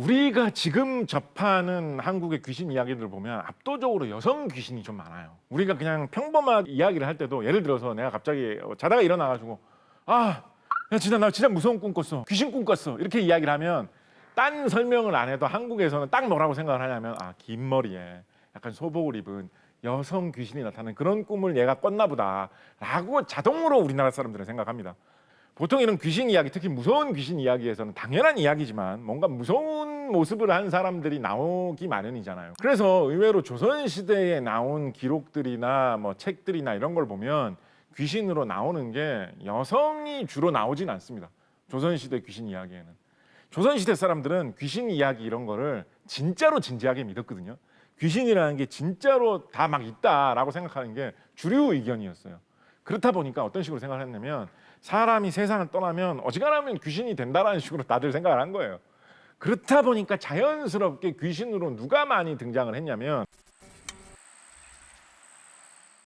우리가 지금 접하는 한국의 귀신 이야기들을 보면 압도적으로 여성 귀신이 좀 많아요. 우리가 그냥 평범한 이야기를 할 때도 예를 들어서 내가 갑자기 자다가 일어나가지고 아, 야 진짜 나 진짜 무서운 꿈 꿨어. 귀신 꿈 꿨어. 이렇게 이야기를 하면 딴 설명을 안 해도 한국에서는 딱 뭐라고 생각을 하냐면 아, 긴 머리에 약간 소복을 입은 여성 귀신이 나타나는 그런 꿈을 얘가 꿨나 보다라고 자동으로 우리나라 사람들은 생각합니다. 보통 이런 귀신 이야기, 특히 무서운 귀신 이야기에서는 당연한 이야기지만 뭔가 무서운 모습을 한 사람들이 나오기 마련이잖아요. 그래서 의외로 조선 시대에 나온 기록들이나 뭐 책들이나 이런 걸 보면 귀신으로 나오는 게 여성이 주로 나오진 않습니다. 조선 시대 귀신 이야기에는. 조선 시대 사람들은 귀신 이야기 이런 거를 진짜로 진지하게 믿었거든요. 귀신이라는 게 진짜로 다 막 있다라고 생각하는 게 주류 의견이었어요. 그렇다 보니까 어떤 식으로 생각을 했냐면 사람이 세상을 떠나면 어지간하면 귀신이 된다라는 식으로 다들 생각을 한 거예요. 그렇다 보니까 자연스럽게 귀신으로 누가 많이 등장을 했냐면